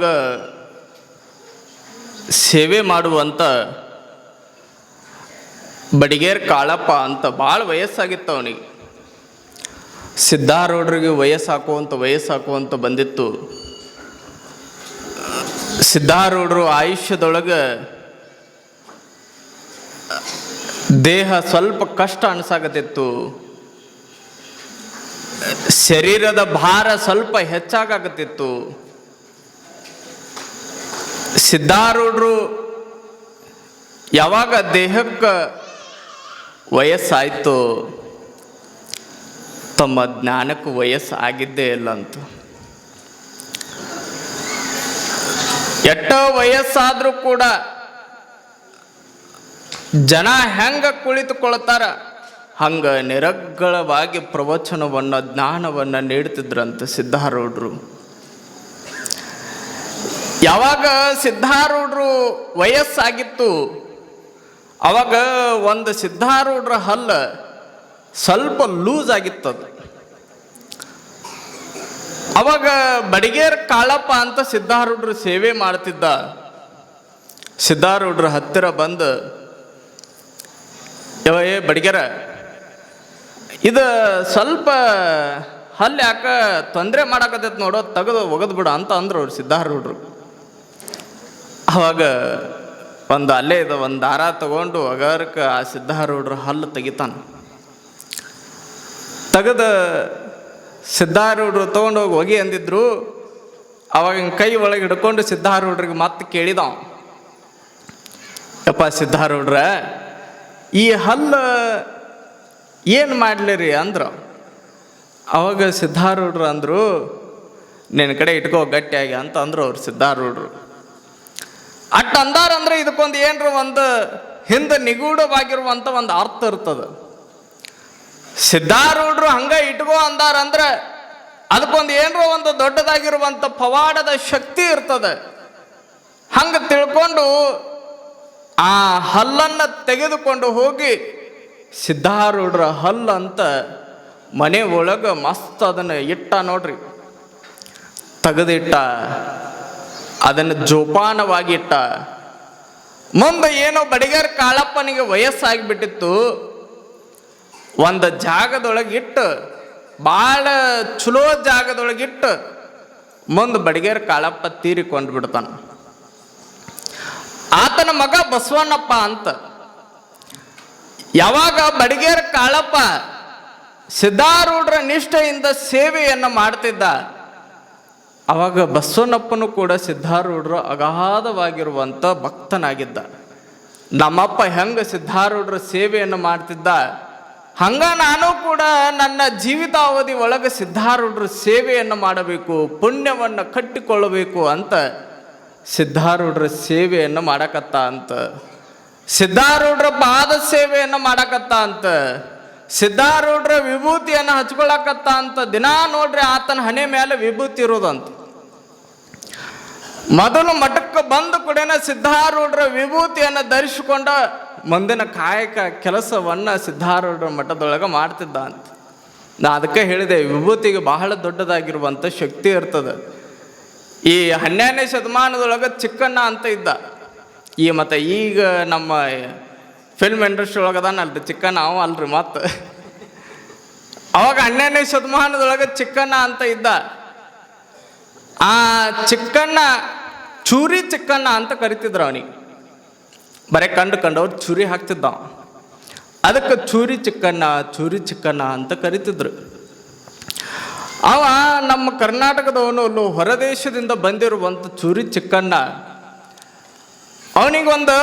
ಒಳಗೆ ಸೇವೆ ಮಾಡುವಂಥ ಬಡಿಗೇರ್ ಕಾಳಪ್ಪ ಅಂತ ಭಾಳ ವಯಸ್ಸಾಗಿತ್ತು ಅವನಿಗೆ. ಸಿದ್ಧಾರೂಢರಿಗೆ ವಯಸ್ಸು ಹಾಕುವಂಥ ವಯಸ್ಸು ಹಾಕುವಂತ ಬಂದಿತ್ತು. ಸಿದ್ಧಾರೂಢರು ಆಯುಷ್ಯದೊಳಗೆ ದೇಹ ಸ್ವಲ್ಪ ಕಷ್ಟ ಅನ್ಸಾಕತ್ತಿತ್ತು. ಶರೀರದ ಭಾರ ಸ್ವಲ್ಪ ಹೆಚ್ಚಾಗತ್ತಿತ್ತು ಸಿದ್ಧಾರೂಢರು ಯಾವಾಗ ದೇಹಕ್ಕೆ ವಯಸ್ಸಾಯಿತು ತಮ್ಮ ಜ್ಞಾನಕ್ಕೆ ವಯಸ್ಸು ಆಗಿದ್ದೇ ಇಲ್ಲ ಅಂತ ಎಷ್ಟೋ ವಯಸ್ಸಾದರೂ ಕೂಡ ಜನ ಹೆಂಗ ಕುಳಿತುಕೊಳ್ತಾರ, ಹಂಗ ನಿರಗ್ಗಳವಾಗಿ ಪ್ರವಚನವನ್ನು, ಜ್ಞಾನವನ್ನು ನೀಡ್ತಿದ್ರಂತ ಸಿದ್ಧಾರೂಢರು. ಯಾವಾಗ ಸಿದ್ಧಾರೂಢರು ವಯಸ್ಸಾಗಿತ್ತು, ಅವಾಗ ಒಂದು ಸಿದ್ಧಾರೂಢರ ಹಲ್ಲ ಸ್ವಲ್ಪ ಲೂಸ್ ಆಗಿತ್ತದು. ಅವಾಗ ಬಡಿಗೇರ್ ಕಾಳಪ್ಪ ಅಂತ ಸಿದ್ಧಾರೂಢರು ಸೇವೆ ಮಾಡ್ತಿದ್ದ, ಸಿದ್ಧಾರೂಢರ ಹತ್ತಿರ ಬಂದು ಯಾವ ಏ ಬಡಿಗೆರ, ಇದು ಸ್ವಲ್ಪ ಹಲ್ಲು ಯಾಕೆ ತೊಂದರೆ ಮಾಡಾಕತ್ತೈತೆ ನೋಡೋ, ತೆಗೆದು ಒಗದು ಬಿಡು ಅಂತ ಅಂದ್ರು ಅವ್ರು ಸಿದ್ಧಾರೂಢರು. ಅವಾಗ ಒಂದು ಅಲ್ಲೇ ಇದು ಒಂದು ದಾರ ತಗೊಂಡು ಅಗರ್ಕ ಆ ಸಿದ್ಧಾರೂಢರು ಹಲ್ಲು ತೆಗಿತಾನೆ. ತೆಗೆದ ಸಿದ್ಧಾರೂಢರು ತೊಗೊಂಡೋಗಿ ಹೋಗಿ ಅಂದಿದ್ರು, ಅವಾಗ ಕೈ ಒಳಗೆ ಹಿಡ್ಕೊಂಡು ಸಿದ್ಧಾರೂಢರಿಗೆ ಮತ್ತೆ ಕೇಳಿದವ. ಯಪ್ಪ ಸಿದ್ಧಾರೂಢ್ರ, ಈ ಹಲ್ಲು ಏನು ಮಾಡ್ಲಿರಿ ಅಂದ್ರು, ಅವಾಗ ಸಿದ್ಧಾರೂಢರು ಅಂದರು ನಿನ್ನ ಕಡೆ ಇಟ್ಕೋ ಗಟ್ಟಿಯಾಗಿ ಅಂತ ಅಂದರು ಅವ್ರು ಸಿದ್ಧಾರೂಢರು. ಅಟ್ ಅಂದಾರ ಅಂದ್ರೆ ಇದಕ್ಕೊಂದು ಏನ್ರ ಒಂದು ಹಿಂದೆ ನಿಗೂಢವಾಗಿರುವಂತ ಒಂದು ಅರ್ಥ ಇರ್ತದ. ಸಿದ್ಧಾರೂಢರು ಹಂಗ ಇಟ್ಕೋ ಅಂದಾರ ಅಂದ್ರೆ ಅದಕ್ಕೊಂದು ಏನ್ರ ಒಂದು ದೊಡ್ಡದಾಗಿರುವಂತ ಪವಾಡದ ಶಕ್ತಿ ಇರ್ತದೆ. ಹಂಗ ತಿಳ್ಕೊಂಡು ಆ ಹಲ್ಲನ್ನ ತೆಗೆದುಕೊಂಡು ಹೋಗಿ ಸಿದ್ಧಾರೂಢರ ಹಲ್ಲು ಅಂತ ಮನೆ ಒಳಗೆ ಮಸ್ತ್ ಅದನ್ನು ಇಟ್ಟ ನೋಡ್ರಿ. ತೆಗೆದಿಟ್ಟ ಅದನ್ನು ಜೋಪಾನವಾಗಿಟ್ಟ. ಮುಂದೆ ಏನೋ ಬಡಿಗರ್ ಕಾಳಪ್ಪನಿಗೆ ವಯಸ್ಸಾಗಿಬಿಟ್ಟಿತ್ತು. ಒಂದು ಜಾಗದೊಳಗಿಟ್ಟು ಭಾಳ ಚಲೋ ಜಾಗದೊಳಗಿಟ್ಟು, ಮುಂದೆ ಬಡಿಗೇರ್ ಕಾಳಪ್ಪ ತೀರಿಕೊಂಡು ಬಿಡ್ತಾನ. ಆತನ ಮಗ ಬಸವಣ್ಣಪ್ಪ ಅಂತ. ಯಾವಾಗ ಬಡಿಗೇರ್ ಕಾಳಪ್ಪ ಸಿದ್ಧಾರೂಢರ ನಿಷ್ಠೆಯಿಂದ ಸೇವೆಯನ್ನು ಮಾಡ್ತಿದ್ದ ಅವಾಗ ಬಸವನಪ್ಪನು ಕೂಡ ಸಿದ್ಧಾರೂಢರು ಅಗಾಧವಾಗಿರುವಂಥ ಭಕ್ತನಾಗಿದ್ದ. ನಮ್ಮಪ್ಪ ಹೆಂಗೆ ಸಿದ್ಧಾರೂಢರ ಸೇವೆಯನ್ನು ಮಾಡ್ತಿದ್ದ? ಹಂಗ ನಾನು ಕೂಡ ನನ್ನ ಜೀವಿತಾವಧಿ ಒಳಗೆ ಸಿದ್ಧಾರೂಢರ ಸೇವೆಯನ್ನು ಮಾಡಬೇಕು, ಪುಣ್ಯವನ್ನು ಕಟ್ಟಿಕೊಳ್ಳಬೇಕು ಅಂತ ಸಿದ್ಧಾರೂಢರ ಸೇವೆಯನ್ನು ಮಾಡಕತ್ತ ಅಂತ. ಸಿದ್ಧಾರೂಢರ ಪಾದ ಸೇವೆಯನ್ನು ಮಾಡಕತ್ತ ಅಂತ. ಸಿದ್ಧಾರೂಢರ ವಿಭೂತಿಯನ್ನು ಹಚ್ಕೊಳಕತ್ತ ಅಂತ ದಿನಾ ನೋಡ್ರಿ ಆತನ ಹಣೆ ಮೇಲೆ ವಿಭೂತಿ ಇರೋದಂತ. ಮೊದಲು ಮಠಕ್ಕೆ ಬಂದ ಕೂಡೇನ ಸಿದ್ಧಾರೂಢರ ವಿಭೂತಿಯನ್ನು ಧರಿಸಿಕೊಂಡ ಮುಂದಿನ ಕಾಯಕ ಕೆಲಸವನ್ನ ಸಿದ್ಧಾರೂಢರ ಮಠದೊಳಗೆ ಮಾಡ್ತಿದ್ದ ಅಂತ ನಾ ಅದಕ್ಕೆ ಹೇಳಿದೆ, ವಿಭೂತಿಗೆ ಬಹಳ ದೊಡ್ಡದಾಗಿರುವಂಥ ಶಕ್ತಿ ಇರ್ತದೆ. ಈ ಹನ್ನೆರಡನೇ ಶತಮಾನದೊಳಗೆ ಚಿಕ್ಕಣ್ಣ ಅಂತ ಇದ್ದ. ಈ ಮತ್ತು ಈಗ ನಮ್ಮ ಫಿಲ್ಮ್ ಇಂಡಸ್ಟ್ರಿ ಒಳಗದಾನಲ್ರಿ ಚಿಕ್ಕಣ್ಣ ಅವ ಅಲ್ರಿ ಮತ್ತೆ. ಅವಾಗ ಹನ್ನೆರಡನೇ ಶತಮಾನದೊಳಗೆ ಚಿಕ್ಕಣ್ಣ ಅಂತ ಇದ್ದ. ಆ ಚಿಕ್ಕಣ್ಣ ಚೂರಿ ಚಿಕ್ಕಣ್ಣ ಅಂತ ಕರಿತಿದ್ರು ಅವನಿಗೆ. ಬರೀ ಕಂಡು ಕಂಡವ್ರು ಚೂರಿ ಹಾಕ್ತಿದ್ದ. ಅದಕ್ಕೆ ಚೂರಿ ಚಿಕ್ಕಣ್ಣ ಚೂರಿ ಚಿಕ್ಕಣ್ಣ ಅಂತ ಕರಿತಿದ್ರು. ಅವ ನಮ್ಮ ಕರ್ನಾಟಕದವನು ಅಲ್ಲೂ ಹೊರದೇಶದಿಂದ ಬಂದಿರುವಂಥ ಚೂರಿ ಚಿಕ್ಕಣ್ಣ. ಅವನಿಗೊಂದು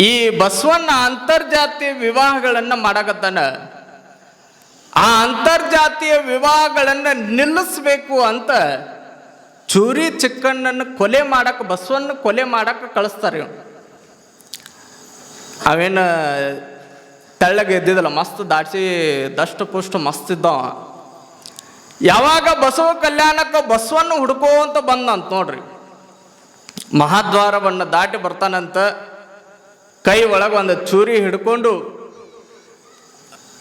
ಈ ಬಸವಣ್ಣ ಅಂತರ್ಜಾತೀಯ ವಿವಾಹಗಳನ್ನು ಮಾಡಕತ್ತಾನ. ಆ ಅಂತರ್ಜಾತೀಯ ವಿವಾಹಗಳನ್ನು ನಿಲ್ಲಿಸ್ಬೇಕು ಅಂತ ಚೂರಿ ಚಿಕ್ಕಣ್ಣನ್ನು ಕೊಲೆ ಮಾಡಕ್ಕೆ ಬಸವಣ್ಣ ಕೊಲೆ ಮಾಡಕ್ಕೆ ಕಳಿಸ್ತಾರೆ ಇವನು. ಅವೇನು, ತೆಳ್ಳಗೆ ಎದ್ದಿದ್ದಲ್ಲ, ಮಸ್ತ್ ದಾಟಿಸಿ, ದಷ್ಟ ಪುಷ್ಟ ಮಸ್ತ್ ಇದ್ದವ. ಯಾವಾಗ ಬಸವ ಕಲ್ಯಾಣಕ್ಕೆ ಬಸವಣ್ಣ ಅಂತ ಬಂದಂತ ನೋಡ್ರಿ. ಮಹಾದ್ವಾರವನ್ನು ದಾಟಿ ಬರ್ತಾನಂತ ಕೈ ಒಳಗೆ ಒಂದು ಚೂರಿ ಹಿಡ್ಕೊಂಡು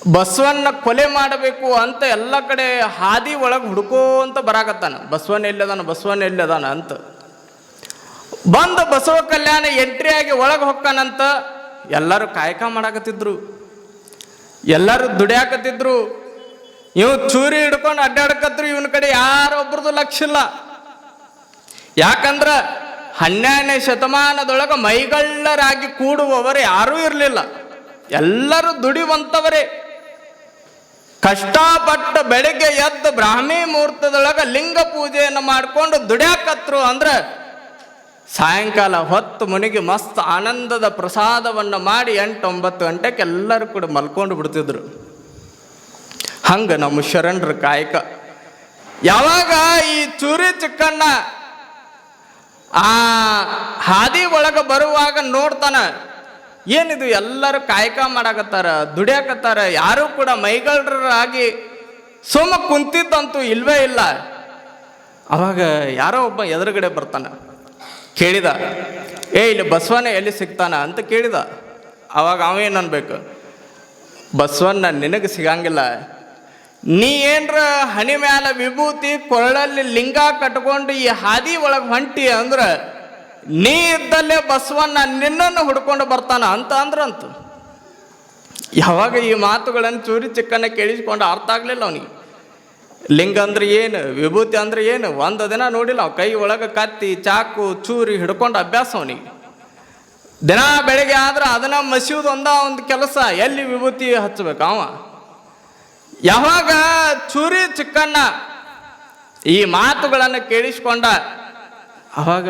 ಬಸವನ್ನ ಕೊಲೆ ಮಾಡಬೇಕು ಅಂತ ಎಲ್ಲ ಕಡೆ ಹಾದಿ ಒಳಗೆ ಹುಡುಕೋ ಅಂತ ಬರಾಕತ್ತಾನ. ಬಸವನ್ ಎಲ್ಲದಾನ, ಬಸವನ ಎಲ್ಲದಾನ ಅಂತ. ಬಂದ ಬಸವ ಕಲ್ಯಾಣ ಎಂಟ್ರಿ ಆಗಿ ಒಳಗೆ ಹೊಕ್ಕಾನಂತ ಎಲ್ಲರೂ ಕಾಯಕ ಮಾಡಾಕತ್ತಿದ್ರು. ಎಲ್ಲರೂ ದುಡಿಯಾಕತ್ತಿದ್ರು. ಇವ್ ಚೂರಿ ಹಿಡ್ಕೊಂಡು ಅಡ್ಡಾಡಕತ್ರು, ಇವನ ಕಡೆ ಯಾರೊಬ್ರದ್ದು ಲಕ್ಷ ಇಲ್ಲ. ಯಾಕಂದ್ರ ಹನ್ನೆರಡನೇ ಶತಮಾನದೊಳಗ ಮೈಗಳ್ಳರಾಗಿ ಕೂಡುವವರು ಯಾರೂ ಇರಲಿಲ್ಲ. ಎಲ್ಲರೂ ದುಡಿವಂತವರೇ. ಕಷ್ಟಪಟ್ಟು ಬೆಳಿಗ್ಗೆ ಎದ್ದು ಬ್ರಾಹ್ಮಿ ಮುಹೂರ್ತದೊಳಗೆ ಲಿಂಗ ಪೂಜೆಯನ್ನು ಮಾಡಿಕೊಂಡು ದುಡ್ಯಾಕತ್ರು ಅಂದ್ರೆ ಸಾಯಂಕಾಲ ಹೊತ್ತು ಮುನಿಗೆ ಮಸ್ತ್ ಆನಂದದ ಪ್ರಸಾದವನ್ನು ಮಾಡಿ ಎಂಟು ಒಂಬತ್ತು ಗಂಟೆಗೆ ಎಲ್ಲರೂ ಕೂಡ ಮಲ್ಕೊಂಡು ಬಿಡ್ತಿದ್ರು. ಹಂಗ ನಮ್ಮ ಶರಣರ ಕಾಯಕ. ಯಾವಾಗ ಈ ಚೂರಿ ಚಿಕ್ಕಣ್ಣ ಆ ಹಾದಿ ಒಳಗೆ ಬರುವಾಗ ನೋಡ್ತಾನ ಏನಿದು ಎಲ್ಲರೂ ಕಾಯಕ ಮಾಡಾಕತ್ತಾರ, ದುಡಿಯಾಕತ್ತಾರ, ಯಾರೂ ಕೂಡ ಮೈಗಳ್ರಾಗಿ ಸುಮ್ಮ ಕುಂತಿದ್ದಂತೂ ಇಲ್ವೇ ಇಲ್ಲ. ಅವಾಗ ಯಾರೋ ಒಬ್ಬ ಎದುರುಗಡೆ ಬರ್ತಾನೆ, ಕೇಳಿದ, ಏ, ಇಲ್ಲಿ ಬಸವನ ಎಲ್ಲಿ ಸಿಗ್ತಾನ? ಅಂತ ಕೇಳಿದ. ಅವಾಗ ಅವೇನು ಅನ್ಬೇಕು ಬಸವಣ್ಣ ನಿನಗೆ ಸಿಗಂಗಿಲ್ಲ. ನೀ ಏನ್ರ ಹಣಿ ಮ್ಯಾಲ ವಿಭೂತಿ, ಕೊರಳಲ್ಲಿ ಲಿಂಗ ಕಟ್ಕೊಂಡು ಈ ಹಾದಿ ಒಳಗೆ ಹೊಂಟಿ ಅಂದ್ರ ನೀ ಇದ್ದಲ್ಲೇ ಬಸವಣ್ಣ ನಿನ್ನನ್ನು ಹುಡ್ಕೊಂಡು ಬರ್ತಾನ ಅಂತ ಅಂದ್ರಂತು. ಯಾವಾಗ ಈ ಮಾತುಗಳನ್ನು ಚೂರಿ ಚಿಕ್ಕನ್ನ ಕೇಳಿಸ್ಕೊಂಡು ಅರ್ಥ ಆಗಲಿಲ್ಲ ಅವನಿಗೆ. ಲಿಂಗ ಅಂದ್ರೆ ಏನು, ವಿಭೂತಿ ಅಂದ್ರೆ ಏನು, ಒಂದು ದಿನ ನೋಡಿಲ್ಲ ಅವ ಕೈ ಒಳಗೆ ಕತ್ತಿ, ಚಾಕು, ಚೂರಿ ಹಿಡ್ಕೊಂಡು ಅಭ್ಯಾಸ ಅವನಿಗೆ. ದಿನ ಬೆಳಗ್ಗೆ ಆದ್ರೆ ಅದನ್ನ ಮಸಿಯೋದು ಒಂದ ಒಂದು ಕೆಲಸ, ಎಲ್ಲಿ ವಿಭೂತಿ ಹಚ್ಚಬೇಕು ಅವ? ಯಾವಾಗ ಚೂರಿ ಚಿಕ್ಕಣ್ಣ ಈ ಮಾತುಗಳನ್ನು ಕೇಳಿಸ್ಕೊಂಡ, ಅವಾಗ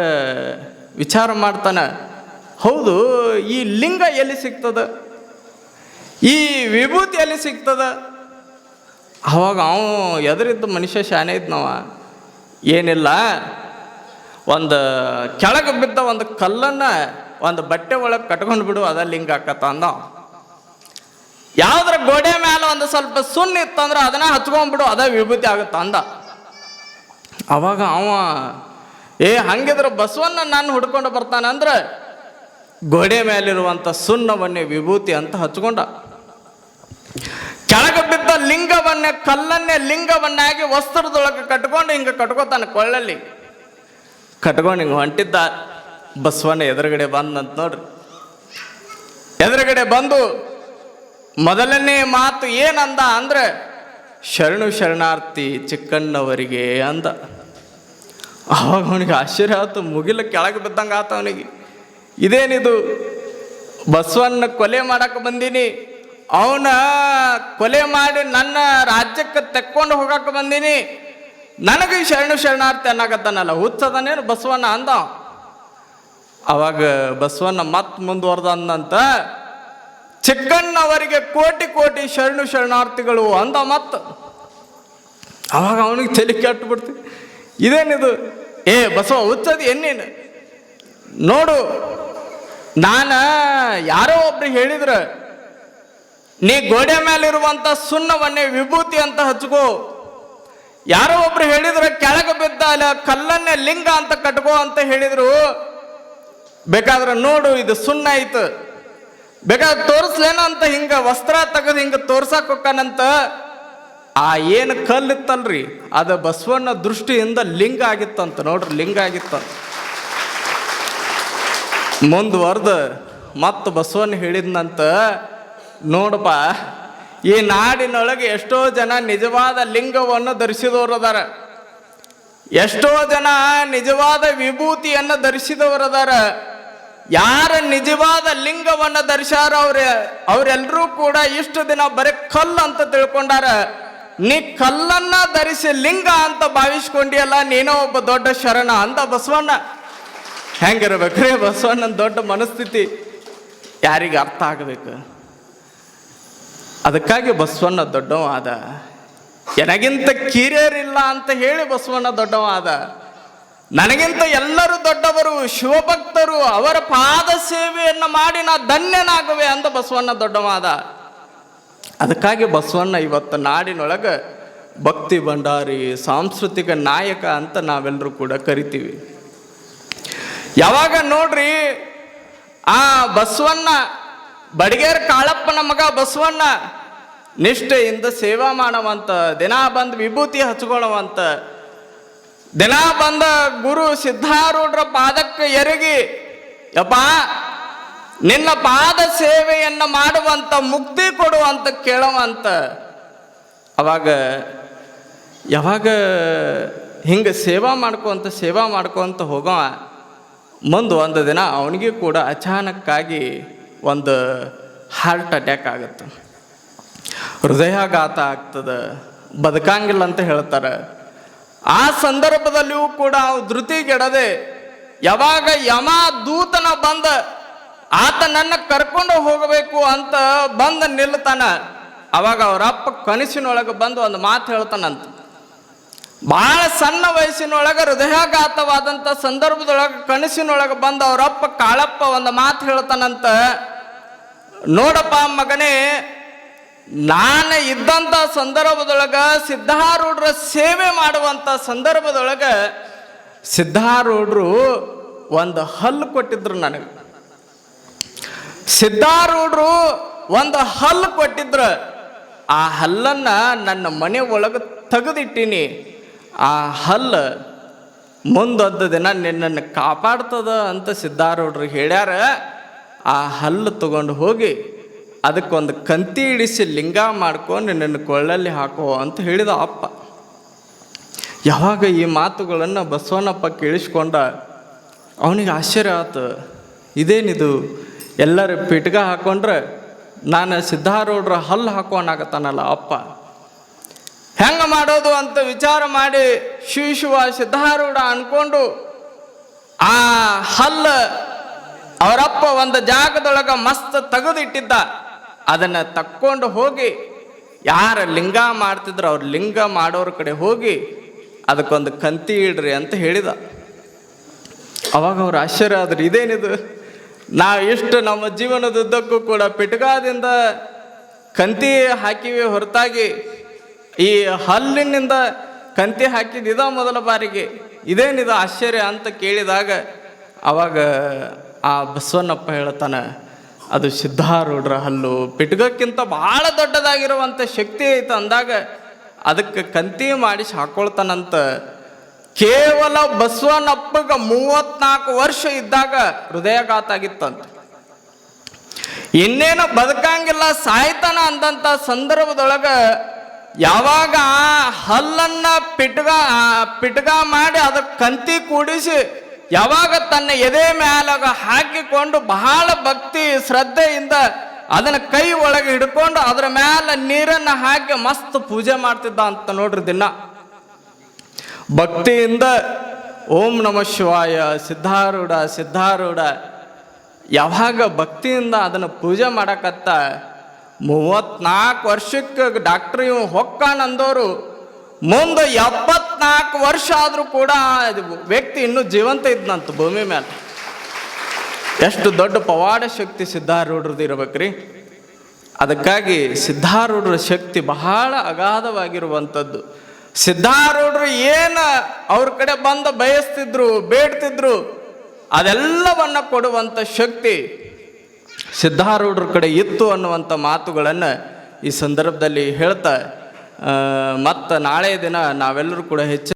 ವಿಚಾರ ಮಾಡ್ತಾನೆ, ಹೌದು, ಈ ಲಿಂಗ ಎಲ್ಲಿ ಸಿಗ್ತದ? ಈ ವಿಭೂತಿ ಎಲ್ಲಿ ಸಿಗ್ತದ? ಅವಾಗ ಅವನು ಎದುರಿದ್ದ ಮನುಷ್ಯ ಶಾನೆ ಇದ್ನವ, ಏನಿಲ್ಲ, ಒಂದು ಕೆಳಗೆ ಬಿದ್ದ ಒಂದು ಕಲ್ಲನ್ನು ಒಂದು ಬಟ್ಟೆ ಒಳಗೆ ಕಟ್ಕೊಂಡು ಬಿಡು, ಅದ ಲಿಂಗ ಆಕತ್ತ ಅಂದ. ಯಾವ್ದ್ರ ಗೋಡೆ ಮೇಲೆ ಒಂದು ಸ್ವಲ್ಪ ಸುಣ್ಣ ಇತ್ತಂದ್ರೆ ಅದನ್ನ ಹಚ್ಕೊಂಡ್ಬಿಡು ಅದ ವಿಭೂತಿ ಆಗುತ್ತ ಅಂದ. ಅವಾಗ ಅವ ಏ, ಹಂಗಿದ್ರೆ ಬಸವನ್ನ ನಾನು ಹುಡ್ಕೊಂಡು ಬರ್ತಾನಂದ್ರೆ ಗೋಡೆ ಮೇಲಿರುವಂಥ ಸುಣ್ಣವನ್ನೇ ವಿಭೂತಿ ಅಂತ ಹಚ್ಕೊಂಡ. ಕೆಳಗೆ ಬಿದ್ದ ಲಿಂಗವನ್ನೇ, ಕಲ್ಲನ್ನೇ ಲಿಂಗವನ್ನಾಗಿ ವಸ್ತ್ರದೊಳಗೆ ಕಟ್ಕೊಂಡು ಹಿಂಗೆ ಕಟ್ಕೋತಾನೆ ಕೊಳ್ಳಲ್ಲಿ. ಕಟ್ಕೊಂಡು ಹಿಂಗೆ ಹೊಂಟಿದ್ದ ಬಸವಣ್ಣ ಎದುರುಗಡೆ ಬಂದಂತ ನೋಡ್ರಿ. ಎದುರುಗಡೆ ಬಂದು ಮೊದಲನೇ ಮಾತು ಏನಂದ ಅಂದ್ರೆ, ಶರಣು ಶರಣಾರ್ಥಿ ಚಿಕ್ಕಣ್ಣವರಿಗೆ ಅಂದ. ಅವಾಗ ಅವನಿಗೆ ಆಶ್ಚರ್ಯ ಆಯ್ತು ಮುಗಿಲ ಕೆಳಗೆ ಬಿದ್ದಂಗೆ ಆತ ಅವನಿಗೆ. ಇದೇನಿದು? ಬಸವನ್ನ ಕೊಲೆ ಮಾಡಕ್ಕೆ ಬಂದೀನಿ. ಅವನ ಕೊಲೆ ಮಾಡಿ ನನ್ನ ರಾಜ್ಯಕ್ಕೆ ತೆಕ್ಕೊಂಡು ಹೋಗಕ್ಕೆ ಬಂದೀನಿ. ನನಗೆ ಶರಣು ಶರಣಾರ್ಥಿ ಅನ್ನಕತ್ತನಲ್ಲ, ಹುಚ್ಚದನೇನು ಬಸವಣ್ಣ ಅಂದ? ಅವ. ಅವಾಗ ಬಸವಣ್ಣ ಮತ್ ಮುಂದುವರೆದ ಅಂದಂತ, ಚಿಕ್ಕಣ್ಣವರಿಗೆ ಕೋಟಿ ಕೋಟಿ ಶರಣು ಶರಣಾರ್ಥಿಗಳು ಅಂದ ಮತ್ತು ಅವಾಗ ಅವನಿಗೆ ತಲೆ ಕೆಟ್ಟು ಬಿಡ್ತಿ. ಇದೇನಿದು? ಏ ಬಸವ, ಹುಚ್ಚದು ಎನ್ನೇನು ನೋಡು, ನಾನ ಯಾರೋ ಒಬ್ರು ಹೇಳಿದ್ರ, ನೀ ಗೋಡೆ ಮೇಲಿರುವಂತ ಸುಣ್ಣವನ್ನೇ ವಿಭೂತಿ ಅಂತ ಹಚ್ಕೋ. ಯಾರೋ ಒಬ್ರು ಹೇಳಿದ್ರು, ಕೆಳಗೆ ಬಿದ್ದ ಅಲ್ಲ, ಕಲ್ಲನ್ನೇ ಲಿಂಗ ಅಂತ ಕಟ್ಕೋ ಅಂತ ಹೇಳಿದ್ರು. ಬೇಕಾದ್ರೆ ನೋಡು, ಇದು ಸುಣ್ಣ ಆಯ್ತು. ಬೇಕಾದ್ರೆ ತೋರಿಸ್ಲೇನ ಅಂತ ಹಿಂಗ, ವಸ್ತ್ರ ತೆಗೆದು ಹಿಂಗ ತೋರ್ಸಕ್ಕೆ ಹೊಕ್ಕಾನಂತ ಆ ಏನು ಕಲ್ಲಿತ್ತಲ್ರಿ? ಅದು ಬಸವಣ್ಣ ದೃಷ್ಟಿಯಿಂದ ಲಿಂಗ ಆಗಿತ್ತಂತ ನೋಡ್ರಿ, ಲಿಂಗ ಆಗಿತ್ತಂತ. ಮುಂದುವರೆದು ಮತ್ತು ಬಸವಣ್ಣ ಹೇಳಿದ್ನಂತ, ನೋಡಪ್ಪ, ಈ ನಾಡಿನೊಳಗೆ ಎಷ್ಟೋ ಜನ ನಿಜವಾದ ಲಿಂಗವನ್ನು ಧರಿಸಿದವರು ಅದಾರ ಎಷ್ಟೋ ಜನ ನಿಜವಾದ ವಿಭೂತಿಯನ್ನು ಧರಿಸಿದವರದಾರ. ಯಾರ ನಿಜವಾದ ಲಿಂಗವನ್ನು ಧರಿಸ್ಯಾರ ಅವ್ರ? ಅವರೆಲ್ಲರೂ ಕೂಡ ಇಷ್ಟು ದಿನ ಬರೀ ಕಲ್ಲು ಅಂತ ತಿಳ್ಕೊಂಡಾರ. ನೀ ಕಲ್ಲನ್ನ ಧರಿಸಿ ಲಿಂಗ ಅಂತ ಭಾವಿಸ್ಕೊಂಡಿಯಲ್ಲ, ನೀನೋ ಒಬ್ಬ ದೊಡ್ಡ ಶರಣ ಅಂತ ಬಸವಣ್ಣ. ಹೆಂಗಿರ್ಬೇಕ್ರಿ ಬಸವಣ್ಣನ ದೊಡ್ಡ ಮನಸ್ಥಿತಿ? ಯಾರಿಗೆ ಅರ್ಥ ಆಗಬೇಕು? ಅದಕ್ಕಾಗಿ ಬಸವಣ್ಣ ದೊಡ್ಡವ ಆದ ನನಗಿಂತ ಕಿರಿಯರಿಲ್ಲ ಅಂತ ಹೇಳಿ ಬಸವಣ್ಣ ದೊಡ್ಡವ ಆದ ನನಗಿಂತ ಎಲ್ಲರೂ ದೊಡ್ಡವರು, ಶಿವಭಕ್ತರು, ಅವರ ಪಾದ ಸೇವೆಯನ್ನು ಮಾಡಿ ನಾ ಧನ್ಯನಾಗುವೆ ಅಂತ ಬಸವಣ್ಣ ದೊಡ್ಡವ ಆದ ಅದಕ್ಕಾಗಿ ಬಸವಣ್ಣ ಇವತ್ತು ನಾಡಿನೊಳಗೆ ಭಕ್ತಿ ಭಂಡಾರಿ, ಸಾಂಸ್ಕೃತಿಕ ನಾಯಕ ಅಂತ ನಾವೆಲ್ಲರೂ ಕೂಡ ಕರಿತೀವಿ. ಯಾವಾಗ ನೋಡ್ರಿ, ಆ ಬಸವಣ್ಣ, ಬಡಿಗೇರ್ ಕಾಳಪ್ಪನ ಮಗ ಬಸವಣ್ಣ, ನಿಷ್ಠೆಯಿಂದ ಸೇವಾ ಮಾಡವಂತ, ದಿನ ಬಂದು ವಿಭೂತಿ ಹಚ್ಕೊಳ್ಳುವಂತ, ದಿನ ಬಂದ ಗುರು ಸಿದ್ಧಾರೂಢರ ಪಾದಕ್ಕೆ ಎರಗಿ, ಯಪ್ಪ ನಿನ್ನ ಪಾದ ಸೇವೆಯನ್ನ ಮಾಡುವಂತ ಮುಕ್ತಿ ಕೊಡುವಂತ ಕೇಳುವಂತ. ಅವಾಗ ಯಾವಾಗ ಹಿಂಗೆ ಸೇವಾ ಮಾಡ್ಕೊಂತ ಸೇವಾ ಮಾಡ್ಕೊಂತ ಹೋಗೋ ಮುಂದೆ ಒಂದು ದಿನ ಅವನಿಗೆ ಕೂಡ ಅಚಾನಕ್ಕಾಗಿ ಒಂದು ಹಾರ್ಟ್ ಅಟ್ಯಾಕ್ ಆಗುತ್ತೆ. ಹೃದಯಾಘಾತ ಆಗ್ತದೆ, ಬದುಕಂಗಿಲ್ಲ ಅಂತ ಹೇಳ್ತಾರೆ. ಆ ಸಂದರ್ಭದಲ್ಲಿಯೂ ಕೂಡ ಅವು ಧೃತಿಗೆಡದೆ ಯಾವಾಗ ಯಮ ದೂತನ ಬಂದ ಆತ ನನ್ನ ಕರ್ಕೊಂಡು ಹೋಗಬೇಕು ಅಂತ ಬಂದು ನಿಲ್ತಾನ ಅವಾಗ ಅವರಪ್ಪ ಕನಸಿನೊಳಗೆ ಬಂದು ಒಂದು ಮಾತು ಹೇಳ್ತಾನಂತ. ಬಹಳ ಸಣ್ಣ ವಯಸ್ಸಿನೊಳಗೆ ಹೃದಯಾಘಾತವಾದಂಥ ಸಂದರ್ಭದೊಳಗೆ ಕನಸಿನೊಳಗೆ ಬಂದು ಅವರಪ್ಪ ಕಾಳಪ್ಪ ಒಂದು ಮಾತು ಹೇಳ್ತಾನಂತ. ನೋಡಪ್ಪ ಮಗನೇ, ನಾನು ಇದ್ದಂಥ ಸಂದರ್ಭದೊಳಗೆ ಸಿದ್ಧಾರೂಢರ ಸೇವೆ ಮಾಡುವಂಥ ಸಂದರ್ಭದೊಳಗೆ ಸಿದ್ಧಾರೂಢರು ಒಂದು ಹಲ್ಲು ಕೊಟ್ಟಿದ್ರು ನನಗೆ. ಸಿದ್ಧಾರೂಢರು ಒಂದು ಹಲ್ಲು ಕೊಟ್ಟಿದ್ರ. ಆ ಹಲ್ಲನ್ನ ನನ್ನ ಮನೆ ಒಳಗೆ ತೆಗೆದಿಟ್ಟೀನಿ. ಆ ಹಲ್ಲು ಮುಂದೊಂದು ದಿನ ನಿನ್ನನ್ನು ಕಾಪಾಡ್ತದ ಅಂತ ಸಿದ್ಧಾರೂಢರು ಹೇಳ್ಯಾರ. ಆ ಹಲ್ಲು ತಗೊಂಡು ಹೋಗಿ ಅದಕ್ಕೊಂದು ಕಂತಿ ಇಡಿಸಿ ಲಿಂಗ ಮಾಡ್ಕೊಂಡು ನಿನ್ನನ್ನು ಕೊಳ್ಳಲ್ಲಿ ಹಾಕೋ ಅಂತ ಹೇಳಿದ ಅಪ್ಪ. ಯಾವಾಗ ಈ ಮಾತುಗಳನ್ನು ಬಸವನಪ್ಪ ಕೇಳಿಸ್ಕೊಂಡ, ಅವನಿಗೆ ಆಶ್ಚರ್ಯ ಆತು. ಇದೇನಿದು? ಎಲ್ಲರ ಪಿಟ್ಗ ಹಾಕೊಂಡ್ರೆ ನಾನು ಸಿದ್ಧಾರೂಢರ ಹಲ್ಲು ಹಾಕೋಣಾಗತ್ತಾನಲ್ಲ ಅಪ್ಪ. ಹೆಂಗೆ ಮಾಡೋದು ಅಂತ ವಿಚಾರ ಮಾಡಿ ಶಿವ ಶಿವ ಸಿದ್ಧಾರೂಢ ಅನ್ಕೊಂಡು ಆ ಹಲ್ಲ ಅವರಪ್ಪ ಒಂದು ಜಾಗದೊಳಗೆ ಮಸ್ತ್ ತೆಗೆದಿಟ್ಟಿದ್ದ. ಅದನ್ನ ತಕ್ಕೊಂಡು ಹೋಗಿ ಯಾರ ಲಿಂಗ ಮಾಡ್ತಿದ್ರು ಅವ್ರ ಲಿಂಗ ಮಾಡೋರ ಕಡೆ ಹೋಗಿ ಅದಕ್ಕೊಂದು ಕಂತಿ ಇಡ್ರಿ ಅಂತ ಹೇಳಿದ. ಅವಾಗ ಅವ್ರು ಆಶ್ಚರ್ಯ ಆದ್ರೆ, ಇದೇನಿದು? ನಾವು ಇಷ್ಟು ನಮ್ಮ ಜೀವನದುದ್ದಕ್ಕೂ ಕೂಡ ಪಿಟಗಾದಿಂದ ಕಂತಿ ಹಾಕಿವಿ ಹೊರತಾಗಿ ಈ ಹಲ್ಲಿನಿಂದ ಕಂತಿ ಹಾಕಿದ ಇದ ಮೊದಲ ಬಾರಿಗೆ ಇದೇನಿದು ಆಶ್ಚರ್ಯ ಅಂತ ಕೇಳಿದಾಗ ಅವಾಗ ಆ ಬಸವಣ್ಣಪ್ಪ ಹೇಳ್ತಾನೆ, ಅದು ಸಿದ್ಧಾರೂಢರ ಹಲ್ಲು. ಪಿಟ್ಗಕ್ಕಿಂತ ಭಾಳ ದೊಡ್ಡದಾಗಿರುವಂಥ ಶಕ್ತಿ ಐತೆ ಅಂದಾಗ ಅದಕ್ಕೆ ಕಂತಿ ಮಾಡಿಸಿ ಹಾಕೊಳ್ತಾನಂತ ಕೇವಲ ಬಸವನಪ್ಪಗ ಮೂವತ್ನಾಲ್ಕು ವರ್ಷ ಇದ್ದಾಗ ಹೃದಯಾಘಾತ ಆಗಿತ್ತಂತ ಇನ್ನೇನು ಬದುಕಂಗಿಲ್ಲ, ಸಾಯ್ತನ ಅಂದಂತ ಸಂದರ್ಭದೊಳಗ ಯಾವಾಗ ಆ ಹಲ್ಲನ್ನ ಪಿಟ್ಗ ಪಿಟ್ಗ ಮಾಡಿ ಅದಕ್ಕೆ ಕಂತಿ ಕೂಡಿಸಿ ಯಾವಾಗ ತನ್ನ ಎದೆ ಮ್ಯಾಲಾಗ ಹಾಕಿಕೊಂಡು ಬಹಳ ಭಕ್ತಿ, ಶ್ರದ್ಧೆಯಿಂದ ಅದನ್ನ ಕೈ ಒಳಗೆ ಹಿಡ್ಕೊಂಡು ಅದರ ಮ್ಯಾಲ ನೀರನ್ನ ಹಾಕಿ ಮಸ್ತ್ ಪೂಜೆ ಮಾಡ್ತಿದ್ದ ಅಂತ ನೋಡ್ರಿ ದಿನ. ಭಕ್ತಿಯಿಂದ ಓಂ ನಮ ಶಿವಾಯ, ಸಿದ್ಧಾರೂಢ ಸಿದ್ಧಾರೂಢ. ಯಾವಾಗ ಭಕ್ತಿಯಿಂದ ಅದನ್ನು ಪೂಜೆ ಮಾಡಕತ್ತ ಮೂವತ್ನಾಲ್ಕು ವರ್ಷಕ್ಕೆ ಡಾಕ್ಟ್ರ್ ಇವ್ ಹೊಕ್ಕಾನಂದವರು, ಮುಂದೆ ಎಪ್ಪತ್ನಾಲ್ಕು ವರ್ಷ ಆದರೂ ಕೂಡ ವ್ಯಕ್ತಿ ಇನ್ನೂ ಜೀವಂತ ಇದ್ನಂತ ಭೂಮಿ ಮೇಲೆ ಎಷ್ಟು ದೊಡ್ಡ ಪವಾಡ ಶಕ್ತಿ ಸಿದ್ಧಾರೂಢರದ್ದು ಇರಬೇಕ್ರಿ. ಅದಕ್ಕಾಗಿ ಸಿದ್ಧಾರೂಢರ ಶಕ್ತಿ ಬಹಳ ಅಗಾಧವಾಗಿರುವಂಥದ್ದು. ಸಿದ್ಧಾರೂಢರು ಏನು ಅವ್ರ ಕಡೆ ಬಂದು ಬಯಸ್ತಿದ್ರು, ಬೇಡ್ತಿದ್ರು, ಅದೆಲ್ಲವನ್ನ ಕೊಡುವಂಥ ಶಕ್ತಿ ಸಿದ್ಧಾರೂಢರ ಕಡೆ ಇತ್ತು ಅನ್ನುವಂಥ ಮಾತುಗಳನ್ನು ಈ ಸಂದರ್ಭದಲ್ಲಿ ಹೇಳ್ತಾ ಮತ್ತು ನಾಳೆ ದಿನ ನಾವೆಲ್ಲರೂ ಕೂಡ ಹೆಚ್ಚು